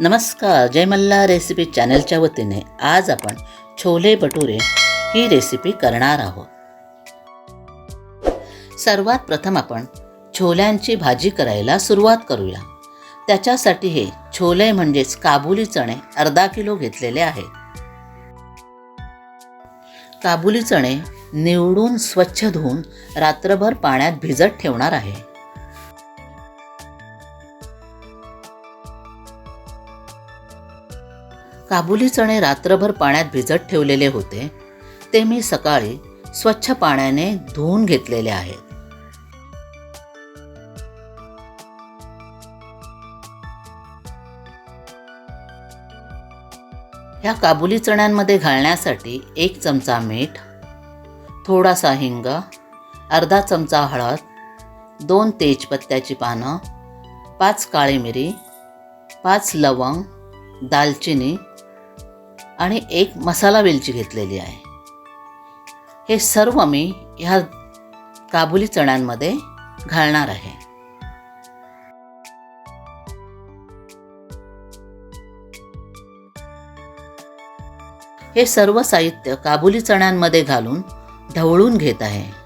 नमस्कार जय रेसिपी चॅनलच्या वतीने आज आपण छोले भटुरे ही रेसिपी करणार आहोत. सर्वात प्रथम आपण छोल्यांची भाजी करायला सुरुवात करूया. त्याच्यासाठी हे छोले म्हणजेच काबुली चणे अर्धा किलो घेतलेले आहेत काबुली चणे निवडून स्वच्छ धुवून रात्रभर पाण्यात भिजत ठेवणार आहे. काबुली चणे रात्रभर पाण्यात भिजत ठेवलेले होते ते मी सकाळी स्वच्छ पाण्याने धुवून घेतलेले आहेत. ह्या काबुली चण्यांमध्ये घालण्यासाठी एक चमचा मीठ थोडासा हिंग अर्धा चमचा हळद दोन तेजपत्त्याची पानं पाच काळी मिरी पाच लवंग दालचिनी आणि एक मसाला वेलची घेतलेली आहे. हे सर्व मी ह्या काबुली चण्यांमध्ये घालणार आहे. हे सर्व साहित्य काबुली चण्यांमध्ये घालून ढवळून घेत आहे.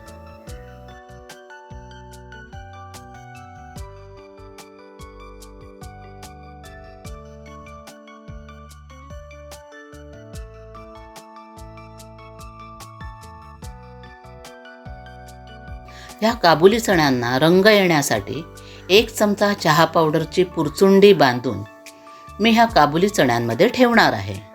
ह्या काबुली चण्यांना रंग येण्यासाठी एक चमचा चहा पावडरची पुरचुंडी बांधून मी ह्या काबुली चण्यांमध्ये ठेवणार आहे.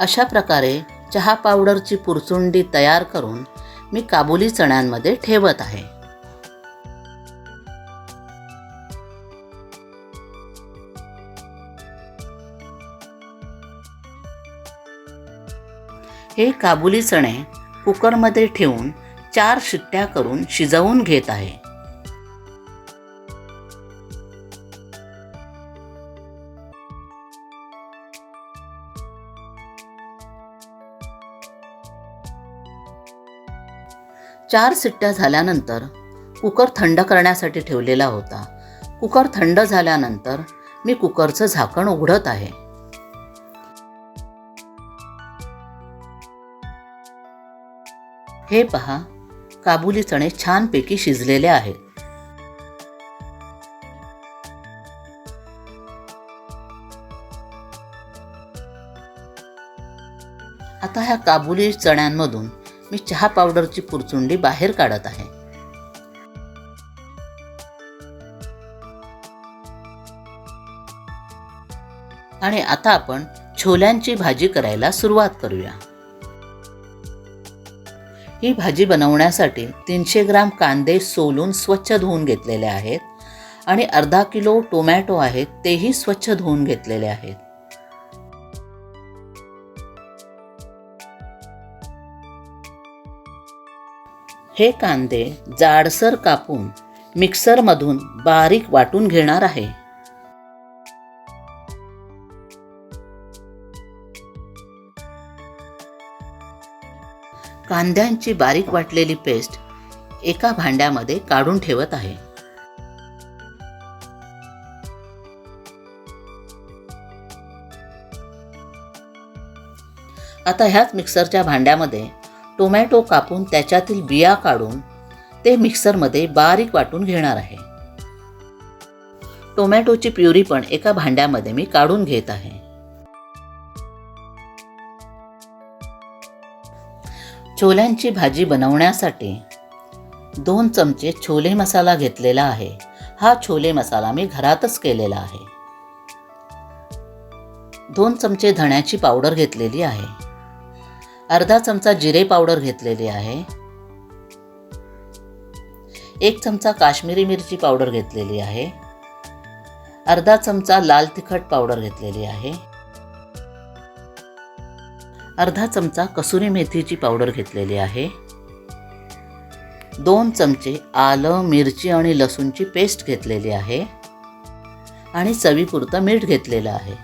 अशा प्रकारे चहा पावडरची पुरचुंडी तयार करून मी काबुली चण्यांमध्ये ठेवत आहे. हे काबुली चणे कुकरमध्ये ठेवून चार शिट्ट्या करून शिजवून घेत आहे. चार सिट्ट्या झाल्यानंतर कुकर थंड करण्यासाठी ठेवलेला होता. कुकर थंड झाल्यानंतर मी कुकरचं झाकण उघडत आहे. हे पहा काबुली चणे छानपैकी शिजलेले आहेत. आता ह्या काबुली चण्यांमधून मी चहा पावडरची पुरचुंडी बाहेर काढत आहे. आणि आता आपण छोल्यांची भाजी करायला सुरुवात करूया. ही भाजी बनवण्यासाठी तीनशे ग्राम कांदे सोलून स्वच्छ धुवून घेतलेले आहेत आणि अर्धा किलो टोमॅटो आहेत तेही स्वच्छ धुवून घेतलेले आहेत. हे कांदे जाडसर कापून मिक्सरमधून बारीक वाटून घेणार आहे. कांद्यांची बारीक वाटलेली पेस्ट एका भांड्यामध्ये काढून ठेवत आहे. आता ह्याच मिक्सरच्या भांड्यामध्ये टोमॅटो कापून त्याच्यातील बिया काढून ते मिक्सरमध्ये बारीक वाटून घेणार आहे. टोमॅटोची प्युरी पण एका भांड्यामध्ये मी काढून घेत आहे. छोल्यांची भाजी बनवण्यासाठी दोन चमचे छोले मसाला घेतलेला आहे. हा छोले मसाला मी घरातच केलेला आहे. दोन चमचे धण्याची पावडर घेतलेली आहे. अर्धा चमचा जिरे पावडर घेतलेली आहे. एक चमचा काश्मीरी मिरची पावडर घेतलेली आहे. अर्धा चमचा लाल तिखट पावडर घेतलेली आहे. अर्धा चमचा कसुरी मेथीची पावडर घेतलेली आहे. दोन चमचे आलं मिरची आणि लसूणची पेस्ट घेतलेली आहे. आणि चवीपुरतं मीठ घेतलेलं आहे.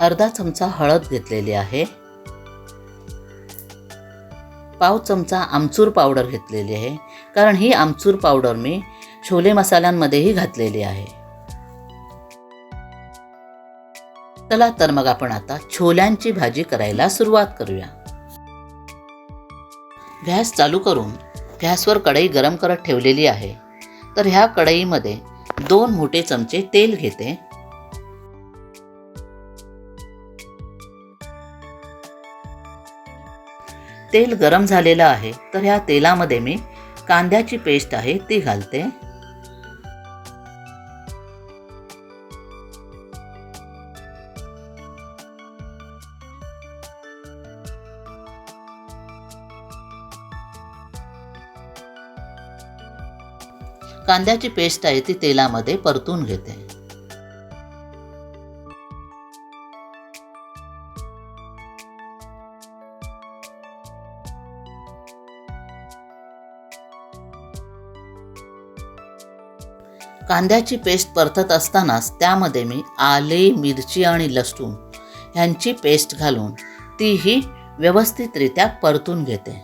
अर्धा चमचा हळद घेतलेली आहे. पाव चमचा आमचूर पावडर घेतलेली आहे. कारण ही आमचूर पावडर मी छोले मसाल्यांमध्येही घातलेली आहे. चला तर मग आपण आता छोल्यांची भाजी करायला सुरुवात करूया. गॅस चालू करून गॅसवर कढई गरम करत ठेवलेली आहे. तर ह्या कढईमध्ये दोन मोठे चमचे तेल घेते. तेल गरम झालेलं आहे तर ह्या तेलामध्ये मी कांद्याची पेस्ट आहे ती घालते. कांद्याची पेस्ट आहे ती तेलामध्ये परतून घेते. कांद्याची पेस्ट परतत असतानाच त्यामध्ये मी आले मिरची आणि लसूण ह्यांची पेस्ट घालून तीही व्यवस्थितरित्या परतून घेते.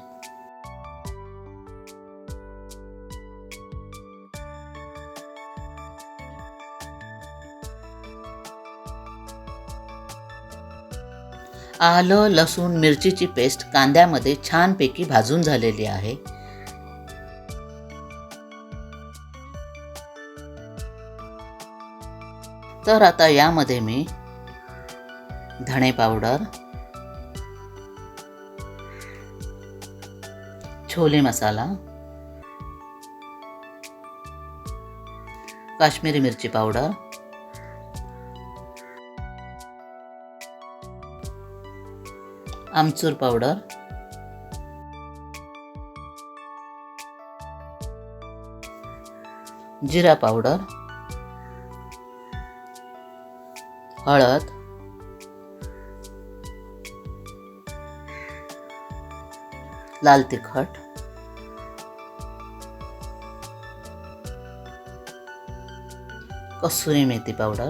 आलं लसूण मिरचीची पेस्ट कांद्यामध्ये छानपैकी भाजून झालेली आहे. तर आता यामध्ये मी धणे पावडर छोले मसाला काश्मीरी मिरची पावडर आमचूर पावडर जिरा पावडर हळद. लाल तिखट. कसुरी मेथी पावडर.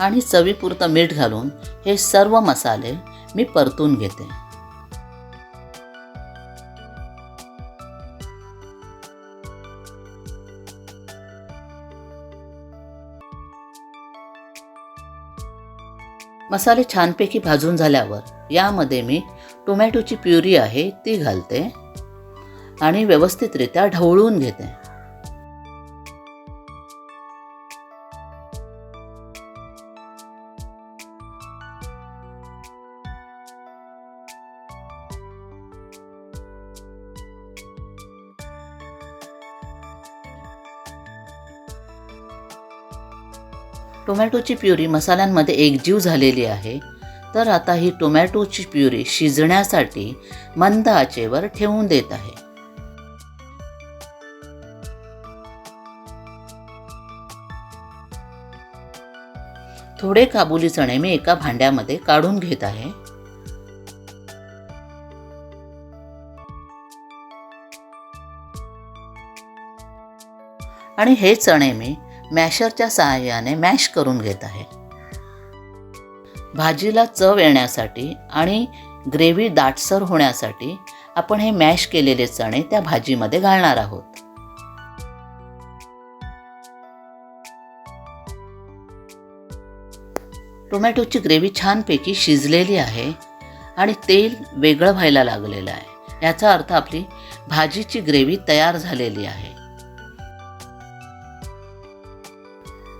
आणि चवीपुरतं मीठ घालून हे सर्व मसाले मी परतून घेते. मसाले छानपैकी भाजून झाल्यावर यामध्ये मी टोमॅटोची प्युरी आहे ती घालते आणि व्यवस्थितरित्या ढवळून घेते. टोमॅटोची प्युरी मसाल्यांमध्ये एकजीव झालेली आहे तर आता ही टोमॅटोची प्युरी शिजण्यासाठी मंद आचेवर ठेवून देत आहे. थोडे काबुली चणे मी एका भांड्यामध्ये काढून घेत आहे. आणि हे चणे मी मॅशरच्या सहाय्याने मॅश करून घेत आहे. भाजीला चव येण्यासाठी आणि ग्रेव्ही दाटसर होण्यासाठी आपण हे मॅश केलेले चणे त्या भाजीमध्ये घालणार आहोत. टोमॅटोची ग्रेव्ही छानपैकी शिजलेली आहे आणि तेल वेगळं व्हायला लागलेलं आहे. याचा अर्थ आपली भाजीची ग्रेव्ही तयार झालेली आहे.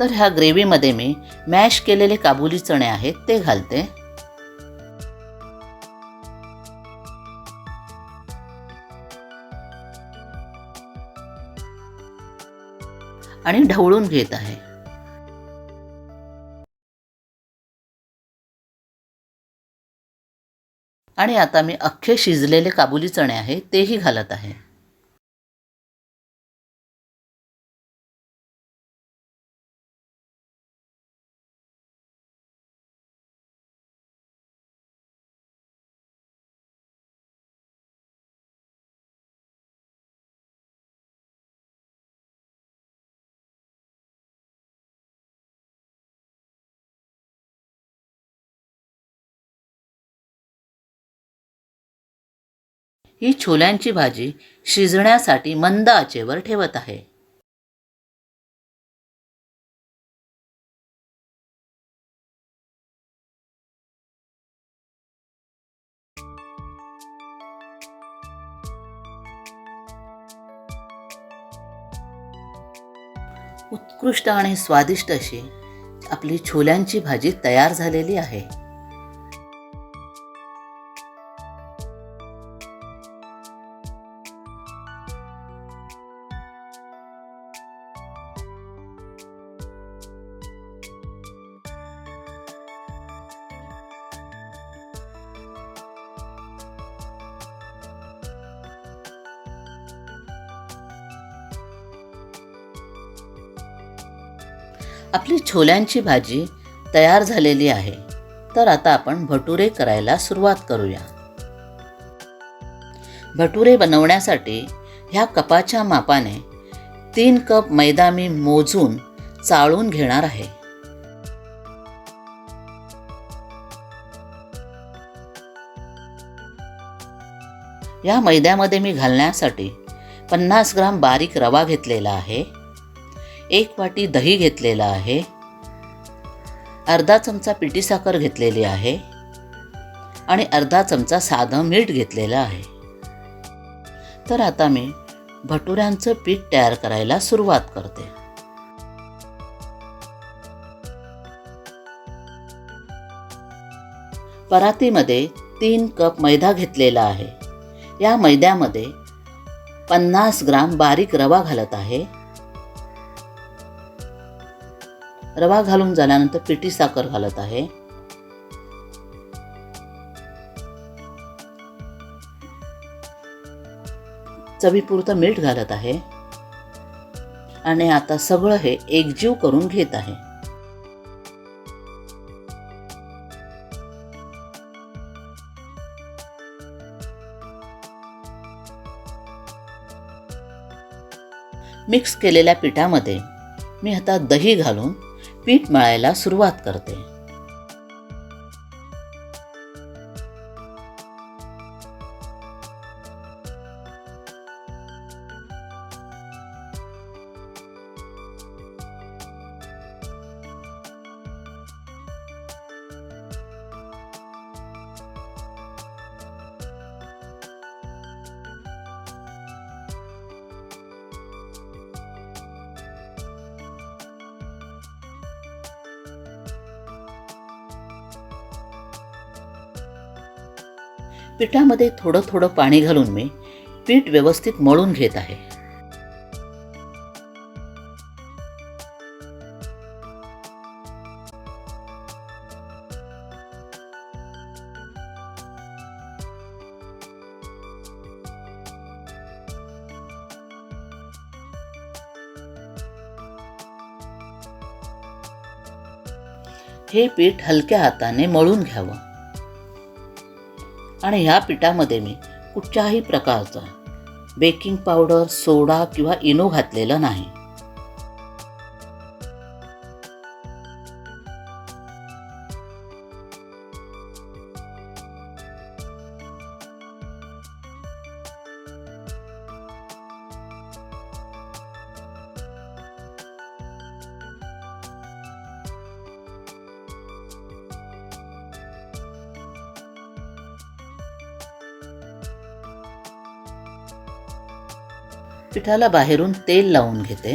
तर ह्या ग्रेव्हीमध्ये मी मॅश केलेले काबुली चणे आहेत ते घालते. आणि ढवळून घेत आहे. आणि आता मी अख्खे शिजलेले काबुली चणे आहे तेही घालत आहे. ही छोल्यांची भाजी शिजण्यासाठी मंद आचेवर ठेवत आहे. उत्कृष्ट आणि स्वादिष्ट अशी आपली छोल्यांची भाजी तयार झालेली आहे. आपली छोल्यांची भाजी तयार झालेली आहे. तर आता आपण भटुरे करायला सुरुवात करूया. भटुरे बनवण्यासाठी ह्या कपाच्या मापाने तीन कप मैदा मी मोजून चाळून घेणार आहे. या मैद्यामध्ये मी घालण्यासाठी पन्नास ग्राम बारीक रवा घेतलेला आहे. एक वाटी दही घेतलेला आहे. अर्धा चमचा पिठी साखर घेतलेली आहे. आणि अर्धा चमचा साधं मीठ घेतलेलं आहे. तर आता मी भटुऱ्यांचं पीठ तयार करायला सुरुवात करते. परातीमध्ये तीन कप मैदा घेतलेला आहे. या मैद्यामध्ये पन्नास ग्राम बारीक रवा घालत आहे. रवा घालून झाल्यानंतर पिठी साखर घालत आहे. चवीपुरतं मीठ घालत आहे. आणि आता सगळं हे एकजीव करून घेत आहे. मिक्स केलेल्या पिठामध्ये मी आता दही घालून पीठ मळायला सुरुवात करते. पिठामध्ये थोडं थोडं पाणी घालून मी पीठ व्यवस्थित मळून घेत आहे. हे पीठ हलक्या हाताने मळून घ्यावं. आणि ह्या पिठामध्ये मी कुठच्याही प्रकारचा बेकिंग पावडर सोडा किंवा इनो घातलेला नाही. पिठाला बाहेरून तेल लावून घेते.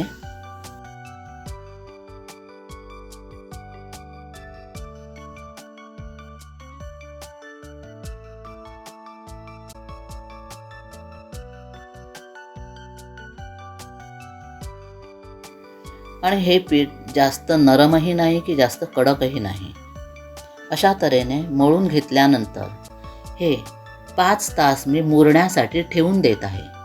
आणि हे पीठ जास्त नरमही नाही की जास्त कडकही नाही. अशा तऱ्हेने मळून घेतल्यानंतर हे पाच तास मी मुरण्यासाठी ठेवून देत आहे.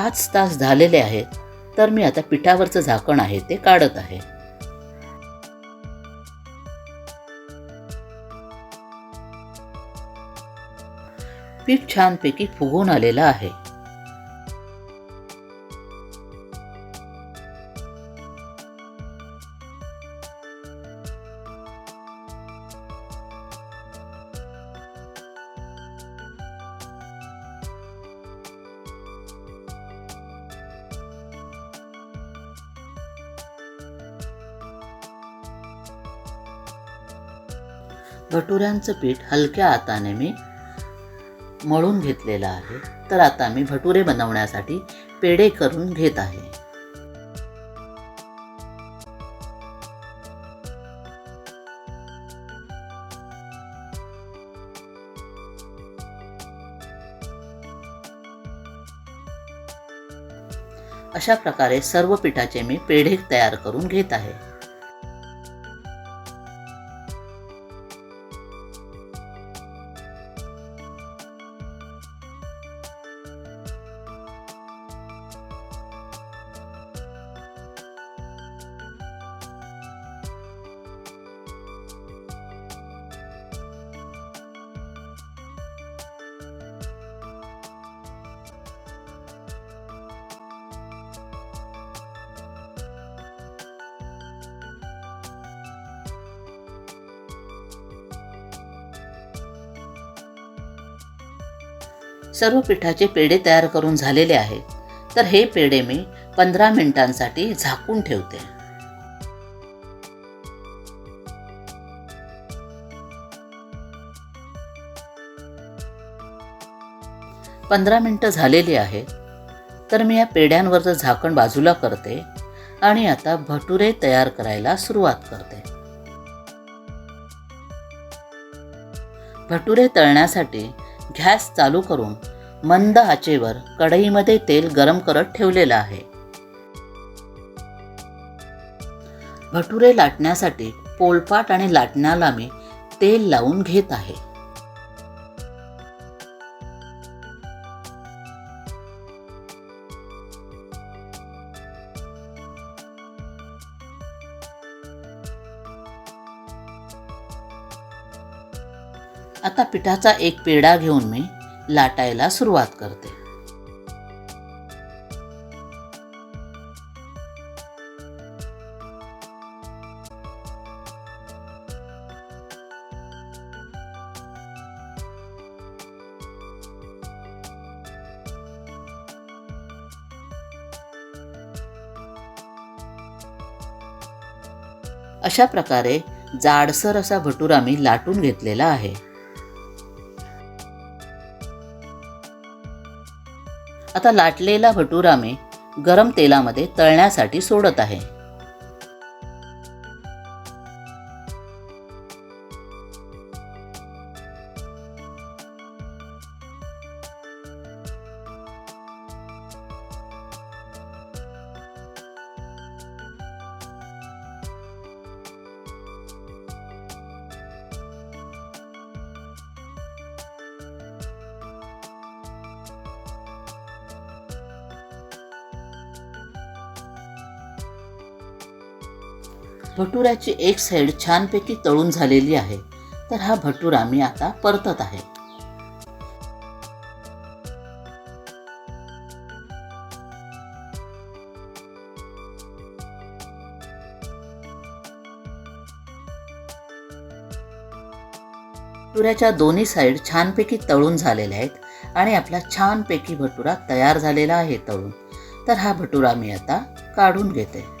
पाच तास झालेले आहेत तर मी आता पिठावरचं झाकण आहे ते काढत आहे. पीठ छानपैकी फुगून आलेलं आहे. भटुऱ्यांचं पीठ हलक्या हाताने मी मळून घेतलेलं आहे. तर आता मी भटुरे बनवण्यासाठी पेढे करून घेत आहे. अशा प्रकारे सर्व पिठाचे मी पेढे तयार करून घेत आहे. सर्व पिठाचे पेढे तयार करून झालेले आहेत. तर हे पेढे मी पंधरा मिनिटांसाठी झाकून ठेवते. पंधरा मिनटं झालेली आहेत. तर मी या पेढ्यांवरचं झाकण बाजूला करते आणि आता भटुरे तयार करायला सुरुवात करते. भटुरे तळण्यासाठी गॅस चालू करून मंद आचेवर कढईमध्ये तेल गरम करत ठेवलेलं आहे. भटुरे लाटण्यासाठी पोलपाट आणि लाटण्याला मी तेल लावून घेत आहे. पिठाचा एक पेढा घेऊन मी लाटायला सुरुवात करते. अशा प्रकारे जाडसर असा भटुरा मी लाटून घेतलेला आहे. आता लाटलेला भटुरा मी गरम तेलामध्ये तळण्यासाठी सोडत आहे. भटुऱ्याची एक साईड छानपैकी तळून झालेली आहे. तर हा भटुरा मी आता परतत आहे. भटुऱ्याच्या दोन्ही साईड छानपैकी तळून झालेल्या आहेत आणि आपला छानपैकी भटुरा तयार झालेला आहे तळून. तर हा भटुरा मी आता काढून घेते.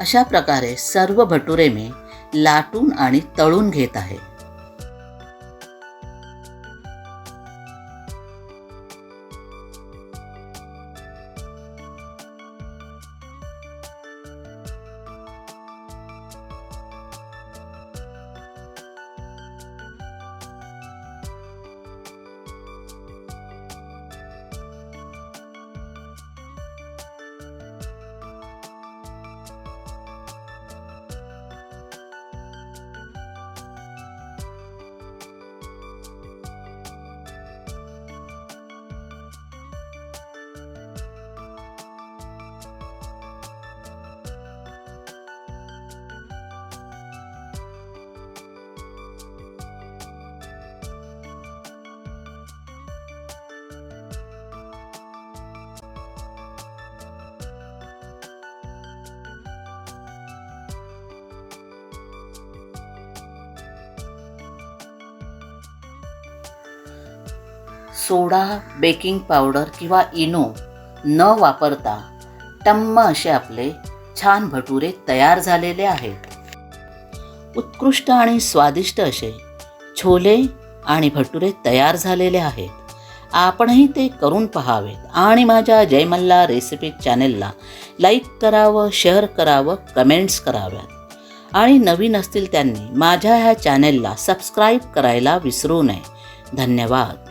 अशा प्रकारे सर्व भटुरे मी लाटून आणि तळून घेत आहे सोडा बेकिंग पावडर किंवा इनो न वापरता टम्म असे आपले छान भटुरे तयार झालेले आहेत. उत्कृष्ट आणि स्वादिष्ट असे छोले आणि भटुरे तयार झालेले आहेत. आपणही ते करून पहावेत आणि माझ्या जयमल्ला रेसिपी चॅनेलला लाईक करावं शेअर करावं कमेंट्स कराव्यात. आणि नवीन असतील त्यांनी माझ्या ह्या चॅनेलला सबस्क्राईब करायला विसरू नये. धन्यवाद.